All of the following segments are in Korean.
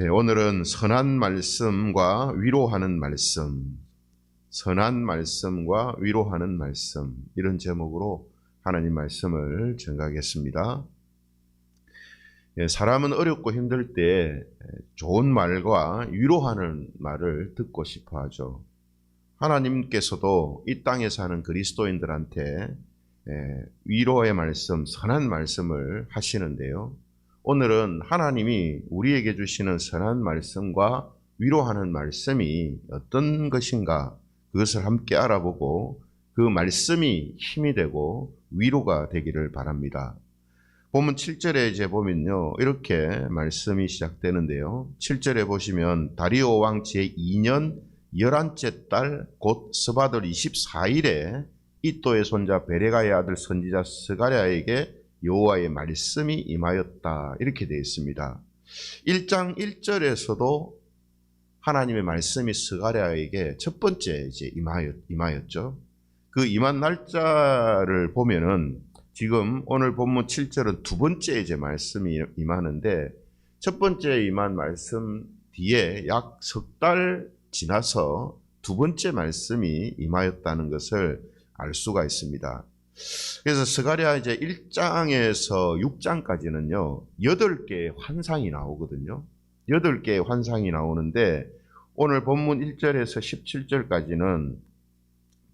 예, 오늘은 선한 말씀과 위로하는 말씀, 선한 말씀과 위로하는 말씀 이런 제목으로 하나님 말씀을 전가하겠습니다. 예, 사람은 어렵고 힘들 때 좋은 말과 위로하는 말을 듣고 싶어 하죠. 하나님께서도 이 땅에 사는 그리스도인들한테 예, 위로의 말씀, 선한 말씀을 하시는데요. 오늘은 하나님이 우리에게 주시는 선한 말씀과 위로하는 말씀이 어떤 것인가 그것을 함께 알아보고 그 말씀이 힘이 되고 위로가 되기를 바랍니다. 본문 7절에 이제 보면요. 이렇게 말씀이 시작되는데요. 7절에 보시면 다리오 왕 제2년 11째 달 곧 스바들 24일에 이또의 손자 베레가의 아들 선지자 스가랴에게 여호와의 말씀이 임하였다. 이렇게 되어 있습니다. 1장 1절에서도 하나님의 말씀이 스가랴에게 첫 번째 이제 임하였, 임하였죠. 그 임한 날짜를 보면은 지금 오늘 본문 7절은 두 번째 이제 말씀이 임하는데 첫 번째 임한 말씀 뒤에 약 석 달 지나서 두 번째 말씀이 임하였다는 것을 알 수가 있습니다. 그래서 스가랴 이제 1장에서 6장까지는요, 8개의 환상이 나오거든요. 8개의 환상이 나오는데, 오늘 본문 1절에서 17절까지는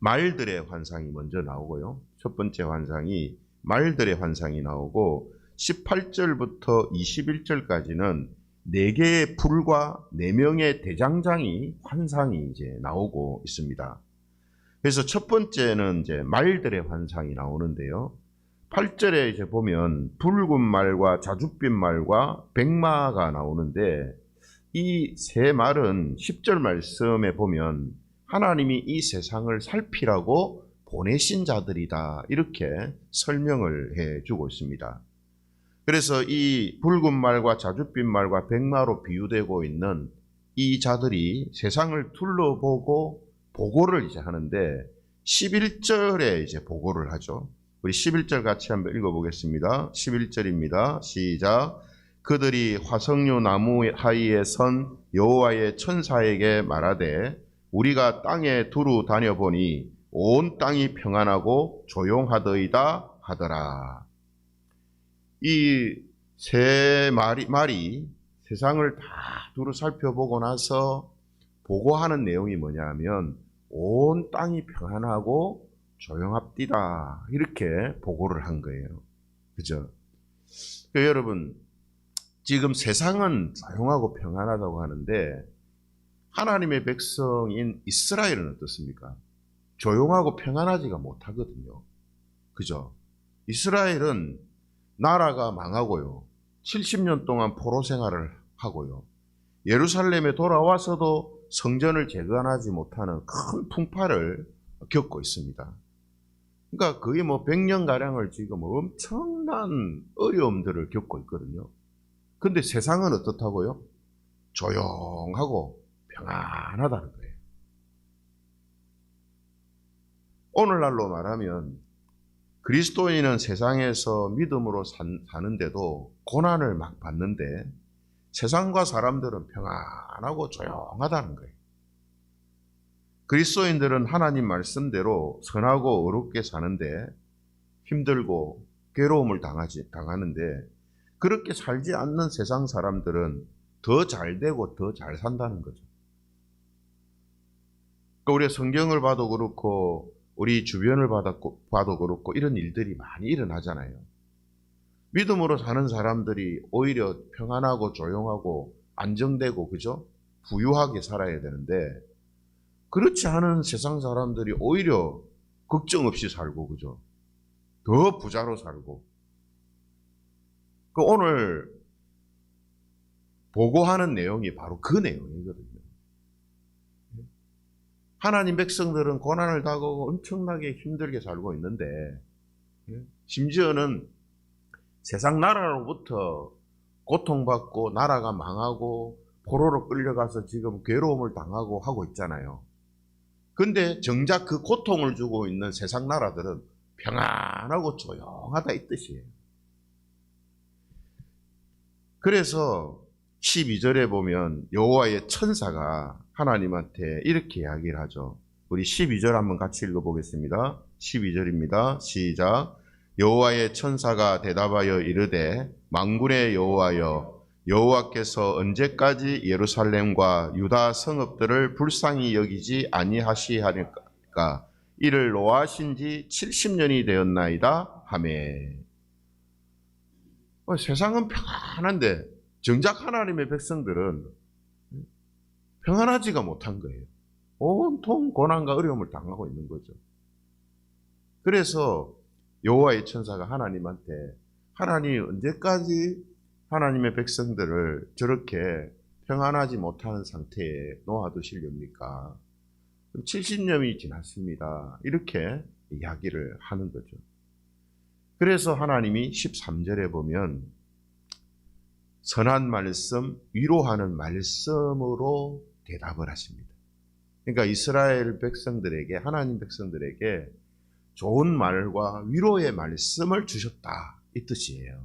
말들의 환상이 먼저 나오고요. 첫 번째 환상이 말들의 환상이 나오고, 18절부터 21절까지는 네 개의 불과 네 명의 대장장이 환상이 이제 나오고 있습니다. 그래서 첫 번째는 이제 말들의 환상이 나오는데요. 8절에 이제 보면 붉은 말과 자줏빛 말과 백마가 나오는데 이 세 말은 10절 말씀에 보면 하나님이 이 세상을 살피라고 보내신 자들이다. 이렇게 설명을 해 주고 있습니다. 그래서 이 붉은 말과 자줏빛 말과 백마로 비유되고 있는 이 자들이 세상을 둘러보고 보고를 이제 하는데 11절에 이제 보고를 하죠. 우리 11절 같이 한번 읽어보겠습니다. 11절입니다. 시작. 그들이 화석류 나무 하이에 선 여호와의 천사에게 말하되 우리가 땅에 두루 다녀보니 온 땅이 평안하고 조용하더이다 하더라. 이 세 말이, 말이 세상을 다 두루 살펴보고 나서 보고하는 내용이 뭐냐면 온 땅이 평안하고 조용합디다. 이렇게 보고를 한 거예요. 그죠? 그 여러분, 지금 세상은 조용하고 평안하다고 하는데 하나님의 백성인 이스라엘은 어떻습니까? 조용하고 평안하지가 못하거든요. 그죠? 이스라엘은 나라가 망하고요. 70년 동안 포로 생활을 하고요. 예루살렘에 돌아와서도 성전을 재건하지 못하는 큰 풍파를 겪고 있습니다. 그러니까 거의 뭐 100년가량을 지금 엄청난 어려움들을 겪고 있거든요. 근데 세상은 어떻다고요? 조용하고 평안하다는 거예요. 오늘날로 말하면 그리스도인은 세상에서 믿음으로 사는데도 고난을 막 받는데 세상과 사람들은 평안하고 조용하다는 거예요. 그리스도인들은 하나님 말씀대로 선하고 어렵게 사는데 힘들고 괴로움을 당하지, 당하는데 그렇게 살지 않는 세상 사람들은 더 잘 되고 더 잘 산다는 거죠. 그러니까 우리 성경을 봐도 그렇고 우리 주변을 봐도 그렇고 이런 일들이 많이 일어나잖아요. 믿음으로 사는 사람들이 오히려 평안하고 조용하고 안정되고 그죠? 부유하게 살아야 되는데 그렇지 않은 세상 사람들이 오히려 걱정 없이 살고 그죠? 더 부자로 살고 그 오늘 보고하는 내용이 바로 그 내용이거든요. 하나님 백성들은 고난을 당하고 엄청나게 힘들게 살고 있는데 심지어는 세상 나라로부터 고통받고 나라가 망하고 포로로 끌려가서 지금 괴로움을 당하고 하고 있잖아요. 근데 정작 그 고통을 주고 있는 세상 나라들은 평안하고 조용하다 이 뜻이에요. 그래서 12절에 보면 여호와의 천사가 하나님한테 이렇게 이야기를 하죠. 우리 12절 한번 같이 읽어보겠습니다. 12절입니다. 시작. 여호와의 천사가 대답하여 이르되 망군의 여호와여 여호와께서 언제까지 예루살렘과 유다 성읍들을 불쌍히 여기지 아니하시하니까 이를 노하신 지 70년이 되었나이다 하매 어, 세상은 평안한데 정작 하나님의 백성들은 평안하지가 못한 거예요. 온통 고난과 어려움을 당하고 있는 거죠. 그래서 여호와의 천사가 하나님한테 하나님 언제까지 하나님의 백성들을 저렇게 평안하지 못하는 상태에 놓아두시렵니까? 70년이 지났습니다. 이렇게 이야기를 하는 거죠. 그래서 하나님이 13절에 보면 선한 말씀, 위로하는 말씀으로 대답을 하십니다. 그러니까 이스라엘 백성들에게, 하나님 백성들에게 좋은 말과 위로의 말씀을 주셨다. 이 뜻이에요.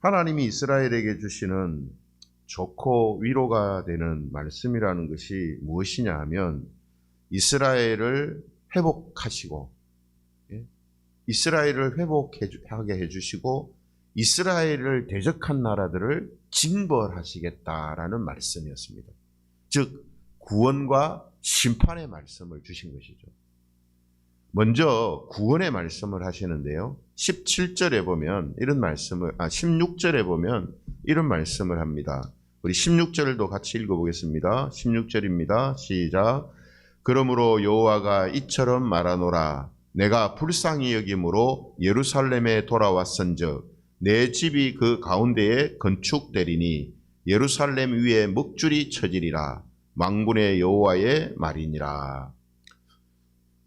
하나님이 이스라엘에게 주시는 좋고 위로가 되는 말씀이라는 것이 무엇이냐 하면 이스라엘을 회복하시고 예? 이스라엘을 회복하게 해주시고 이스라엘을 대적한 나라들을 징벌하시겠다라는 말씀이었습니다. 즉 구원과 심판의 말씀을 주신 것이죠. 먼저 구원의 말씀을 하시는데요. 17절에 보면 이런 말씀을 아 16절에 보면 이런 말씀을 합니다. 우리 16절도 같이 읽어 보겠습니다. 16절입니다. 시작. 그러므로 여호와가 이처럼 말하노라 내가 불쌍히 여김으로 예루살렘에 돌아왔은즉 내 집이 그 가운데에 건축되리니 예루살렘 위에 먹줄이 쳐지리라 망군의 여호와의 말이니라.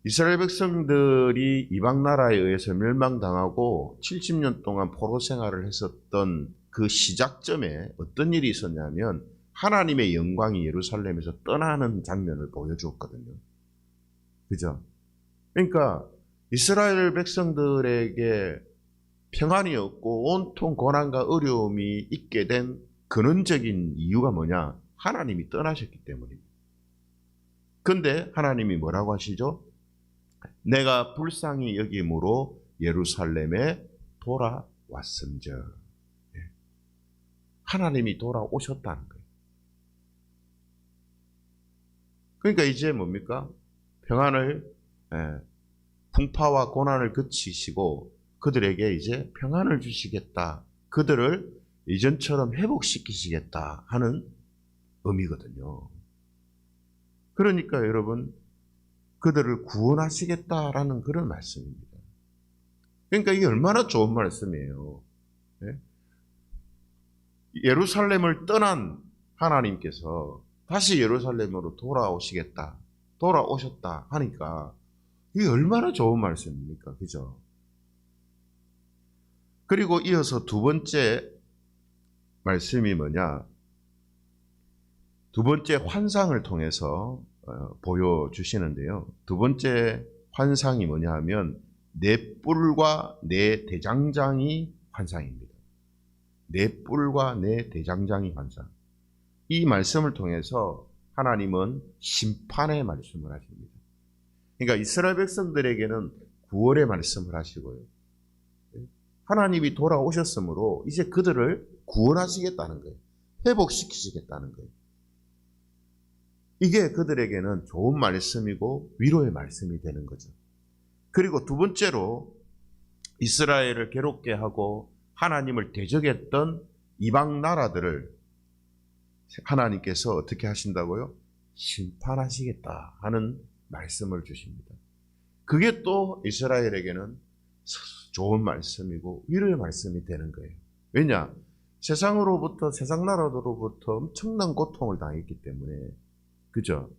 이스라엘 백성들이 이방 나라에 의해서 멸망당하고 70년 동안 포로 생활을 했었던 그 시작점에 어떤 일이 있었냐면 하나님의 영광이 예루살렘에서 떠나는 장면을 보여주었거든요. 그죠? 그러니까 이스라엘 백성들에게 평안이 없고 온통 고난과 어려움이 있게 된 근원적인 이유가 뭐냐? 하나님이 떠나셨기 때문입니다. 근데 하나님이 뭐라고 하시죠? 내가 불쌍히 여김으로 예루살렘에 돌아왔음즉 예. 하나님이 돌아오셨다는 거예요. 그러니까 이제 뭡니까? 평안을 예, 풍파와 고난을 그치시고 그들에게 이제 평안을 주시겠다. 그들을 이전처럼 회복시키시겠다 하는 의미거든요. 그러니까 여러분 그들을 구원하시겠다라는 그런 말씀입니다. 그러니까 이게 얼마나 좋은 말씀이에요. 예? 예루살렘을 떠난 하나님께서 다시 예루살렘으로 돌아오시겠다, 돌아오셨다 하니까 이게 얼마나 좋은 말씀입니까? 그죠? 그리고 이어서 두 번째 말씀이 뭐냐? 두 번째 환상을 통해서 어, 보여주시는데요. 두 번째 환상이 뭐냐 하면 내 뿔과 내 대장장이 환상입니다. 내 뿔과 내 대장장이 환상. 이 말씀을 통해서 하나님은 심판의 말씀을 하십니다. 그러니까 이스라엘 백성들에게는 구원의 말씀을 하시고요. 하나님이 돌아오셨으므로 이제 그들을 구원하시겠다는 거예요. 회복시키시겠다는 거예요. 이게 그들에게는 좋은 말씀이고 위로의 말씀이 되는 거죠. 그리고 두 번째로 이스라엘을 괴롭게 하고 하나님을 대적했던 이방 나라들을 하나님께서 어떻게 하신다고요? 심판하시겠다 하는 말씀을 주십니다. 그게 또 이스라엘에게는 좋은 말씀이고 위로의 말씀이 되는 거예요. 왜냐? 세상으로부터 세상 나라로부터 엄청난 고통을 당했기 때문에 그죠?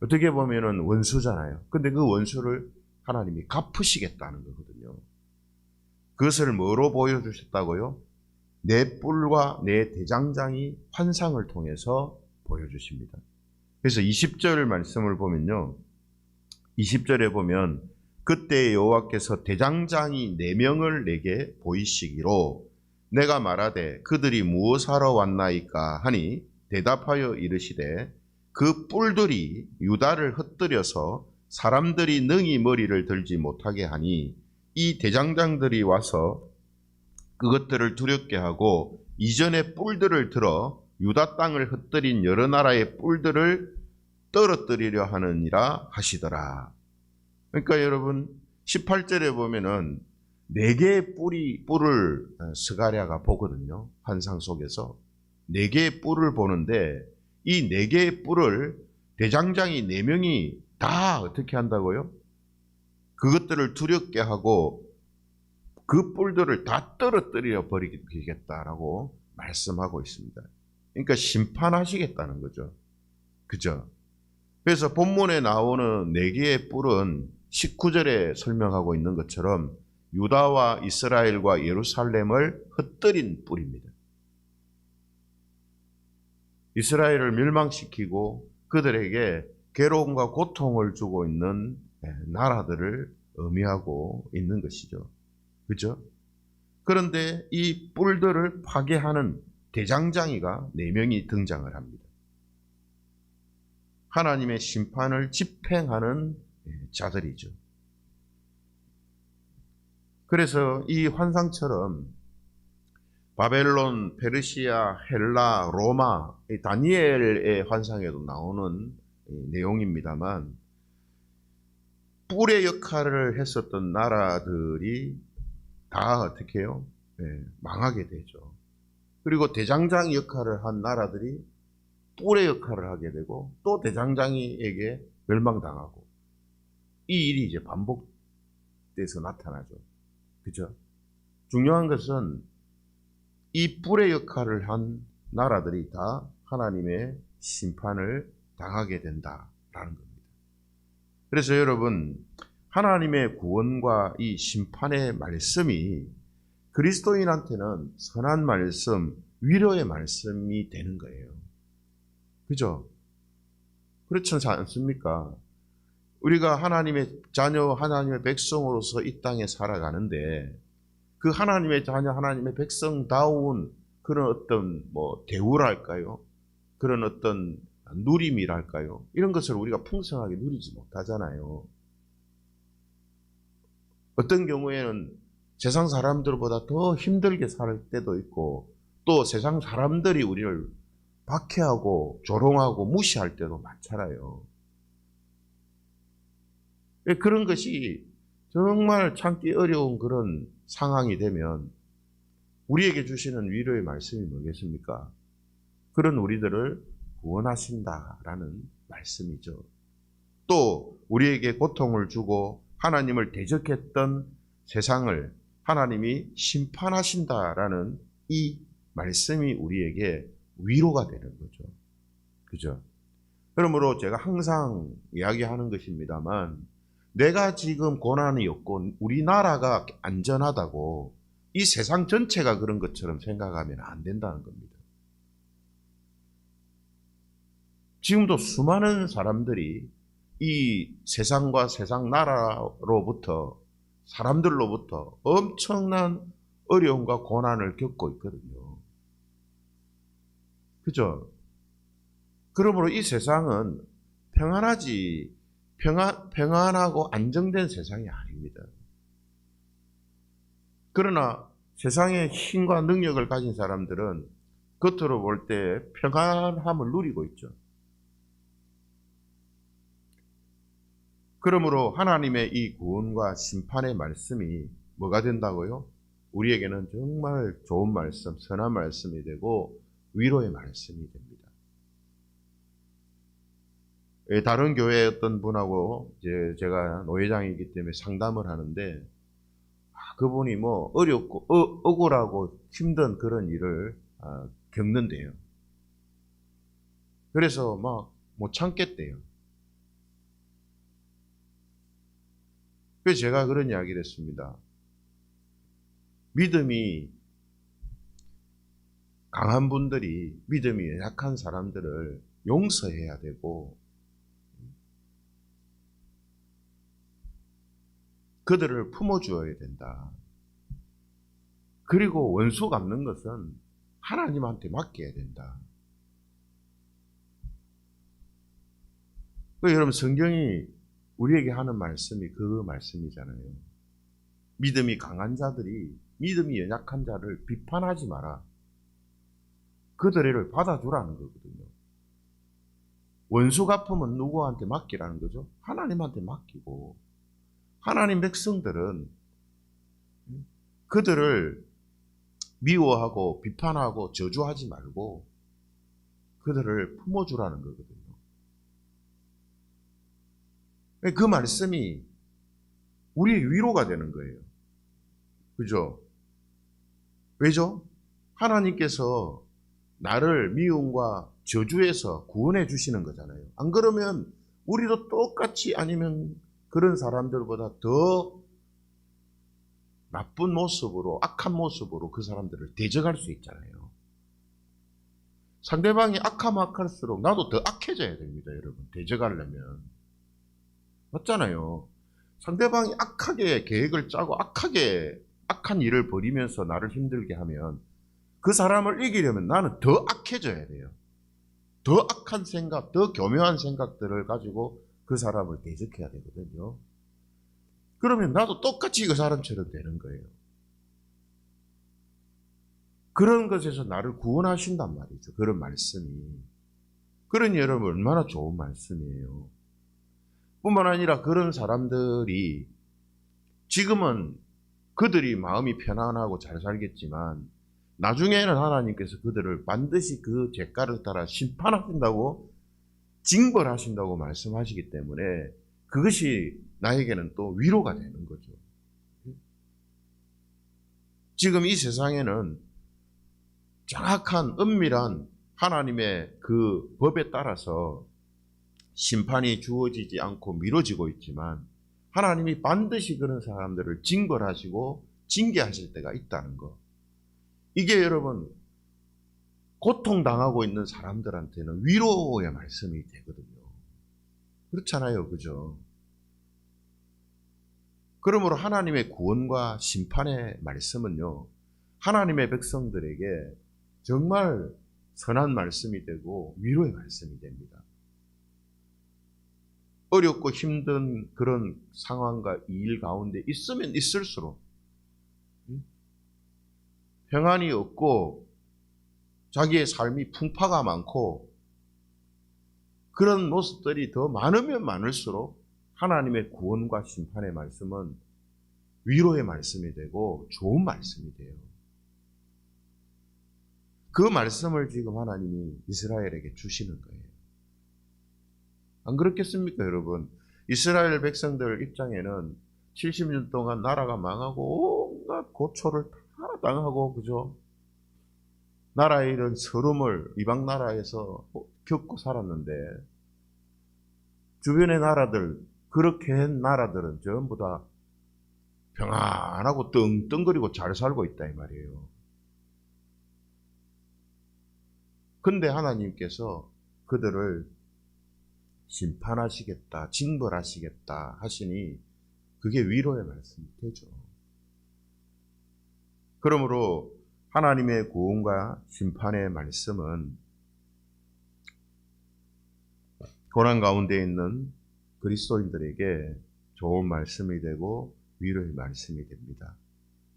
어떻게 보면은 원수잖아요. 근데 그 원수를 하나님이 갚으시겠다는 거거든요. 그것을 뭐로 보여주셨다고요? 내 뿔과 내 대장장이 환상을 통해서 보여주십니다. 그래서 20절 말씀을 보면요. 20절에 보면 그때 여호와께서 대장장이 네 명을 내게 보이시기로 내가 말하되 그들이 무엇하러 왔나이까 하니 대답하여 이르시되 그 뿔들이 유다를 흩뜨려서 사람들이 능히 머리를 들지 못하게 하니 이 대장장들이 와서 그것들을 두렵게 하고 이전에 뿔들을 들어 유다 땅을 흩뜨린 여러 나라의 뿔들을 떨어뜨리려 하느니라 하시더라. 그러니까 여러분 18절에 보면은 네 개의 뿔이 뿔을 스가랴가 보거든요. 환상 속에서 네 개의 뿔을 보는데 이 네 개의 뿔을 대장장이 네 명이 다 어떻게 한다고요? 그것들을 두렵게 하고 그 뿔들을 다 떨어뜨려 버리겠다라고 말씀하고 있습니다. 그러니까 심판하시겠다는 거죠. 그죠? 그래서 본문에 나오는 네 개의 뿔은 19절에 설명하고 있는 것처럼 유다와 이스라엘과 예루살렘을 흩뜨린 뿔입니다. 이스라엘을 멸망시키고 그들에게 괴로움과 고통을 주고 있는 나라들을 의미하고 있는 것이죠. 그죠? 그런데 이 뿔들을 파괴하는 대장장이가 네 명이 등장을 합니다. 하나님의 심판을 집행하는 자들이죠. 그래서 이 환상처럼 바벨론, 페르시아, 헬라, 로마, 다니엘의 환상에도 나오는 내용입니다만 뿔의 역할을 했었던 나라들이 다 어떻게 해요? 네, 망하게 되죠. 그리고 대장장 역할을 한 나라들이 뿔의 역할을 하게 되고 또 대장장이에게 멸망당하고 이 일이 이제 반복돼서 나타나죠. 그죠? 중요한 것은 이 뿔의 역할을 한 나라들이 다 하나님의 심판을 당하게 된다라는 겁니다. 그래서 여러분, 하나님의 구원과 이 심판의 말씀이 그리스도인한테는 선한 말씀, 위로의 말씀이 되는 거예요. 그죠? 그렇지 않습니까? 우리가 하나님의 자녀, 하나님의 백성으로서 이 땅에 살아가는데 그 하나님의 자녀, 하나님의 백성다운 그런 어떤 뭐 대우랄까요? 그런 어떤 누림이랄까요? 이런 것을 우리가 풍성하게 누리지 못하잖아요. 어떤 경우에는 세상 사람들보다 더 힘들게 살 때도 있고 또 세상 사람들이 우리를 박해하고 조롱하고 무시할 때도 많잖아요. 예, 그런 것이 정말 참기 어려운 그런 상황이 되면 우리에게 주시는 위로의 말씀이 뭐겠습니까? 그런 우리들을 구원하신다라는 말씀이죠. 또 우리에게 고통을 주고 하나님을 대적했던 세상을 하나님이 심판하신다라는 이 말씀이 우리에게 위로가 되는 거죠. 그죠? 그러므로 제가 항상 이야기하는 것입니다만 내가 지금 고난이 없고 우리나라가 안전하다고 이 세상 전체가 그런 것처럼 생각하면 안 된다는 겁니다. 지금도 수많은 사람들이 이 세상과 세상 나라로부터 사람들로부터 엄청난 어려움과 고난을 겪고 있거든요. 그죠? 그러므로 이 세상은 평안하지, 평안, 평안하고 안정된 세상이 아닙니다. 그러나 세상의 힘과 능력을 가진 사람들은 겉으로 볼 때 평안함을 누리고 있죠. 그러므로 하나님의 이 구원과 심판의 말씀이 뭐가 된다고요? 우리에게는 정말 좋은 말씀, 선한 말씀이 되고 위로의 말씀이 됩니다. 예, 다른 교회 어떤 분하고 이제 제가 노회장이기 때문에 상담을 하는데 아, 그분이 뭐 어렵고 어, 억울하고 힘든 그런 일을 아, 겪는데요. 그래서 막 못 참겠대요. 그래서 제가 그런 이야기를 했습니다. 믿음이 강한 분들이 믿음이 약한 사람들을 용서해야 되고 그들을 품어주어야 된다. 그리고 원수 갚는 것은 하나님한테 맡겨야 된다. 그 여러분 성경이 우리에게 하는 말씀이 그 말씀이잖아요. 믿음이 강한 자들이 믿음이 연약한 자를 비판하지 마라. 그들을 받아주라는 거거든요. 원수 갚음은 누구한테 맡기라는 거죠? 하나님한테 맡기고 하나님 백성들은 그들을 미워하고 비판하고 저주하지 말고 그들을 품어주라는 거거든요. 그 말씀이 우리의 위로가 되는 거예요. 그죠? 왜죠? 하나님께서 나를 미움과 저주에서 구원해 주시는 거잖아요. 안 그러면 우리도 똑같이 아니면 그런 사람들보다 더 나쁜 모습으로, 악한 모습으로 그 사람들을 대적할 수 있잖아요. 상대방이 악하면 악할수록 나도 더 악해져야 됩니다, 여러분. 대적하려면. 맞잖아요. 상대방이 악하게 계획을 짜고 악하게 악한 일을 벌이면서 나를 힘들게 하면 그 사람을 이기려면 나는 더 악해져야 돼요. 더 악한 생각, 더 교묘한 생각들을 가지고 그 사람을 대적해야 되거든요. 그러면 나도 똑같이 그 사람처럼 되는 거예요. 그런 것에서 나를 구원하신단 말이죠. 그런 말씀이. 그러니 여러분 얼마나 좋은 말씀이에요. 뿐만 아니라 그런 사람들이 지금은 그들이 마음이 편안하고 잘 살겠지만 나중에는 하나님께서 그들을 반드시 그 죄가를 따라 심판하신다고 징벌하신다고 말씀하시기 때문에 그것이 나에게는 또 위로가 되는 거죠. 지금 이 세상에는 정확한 은밀한 하나님의 그 법에 따라서 심판이 주어지지 않고 미뤄지고 있지만 하나님이 반드시 그런 사람들을 징벌하시고 징계하실 때가 있다는 것. 이게 여러분 고통당하고 있는 사람들한테는 위로의 말씀이 되거든요. 그렇잖아요. 그죠? 그러므로 하나님의 구원과 심판의 말씀은요, 하나님의 백성들에게 정말 선한 말씀이 되고 위로의 말씀이 됩니다. 어렵고 힘든 그런 상황과 일 가운데 있으면 있을수록 평안이 없고 자기의 삶이 풍파가 많고 그런 모습들이 더 많으면 많을수록 하나님의 구원과 심판의 말씀은 위로의 말씀이 되고 좋은 말씀이 돼요. 그 말씀을 지금 하나님이 이스라엘에게 주시는 거예요. 안 그렇겠습니까, 여러분? 이스라엘 백성들 입장에는 70년 동안 나라가 망하고 온갖 고초를 다 당하고, 그죠? 나라의 이런 서름을 이방 나라에서 겪고 살았는데, 주변의 나라들, 그렇게 한 나라들은 전부 다 평안하고 떵떵거리고 잘 살고 있다, 이 말이에요. 근데 하나님께서 그들을 심판하시겠다, 징벌하시겠다 하시니 그게 위로의 말씀이 되죠. 그러므로 하나님의 구원과 심판의 말씀은 고난 가운데 있는 그리스도인들에게 좋은 말씀이 되고 위로의 말씀이 됩니다.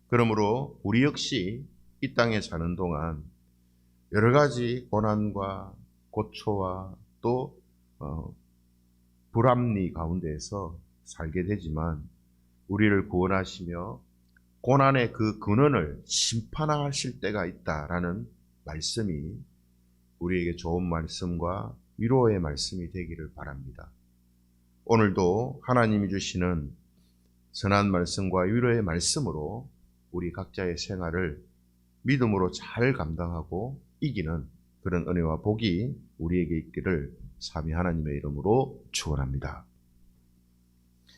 그러므로 우리 역시 이 땅에 사는 동안 여러 가지 고난과 고초와 또 어, 불합리 가운데에서 살게 되지만 우리를 구원하시며 고난의 그 근원을 심판하실 때가 있다라는 말씀이 우리에게 좋은 말씀과 위로의 말씀이 되기를 바랍니다. 오늘도 하나님이 주시는 선한 말씀과 위로의 말씀으로 우리 각자의 생활을 믿음으로 잘 감당하고 이기는 그런 은혜와 복이 우리에게 있기를 삼위 하나님의 이름으로 축원합니다.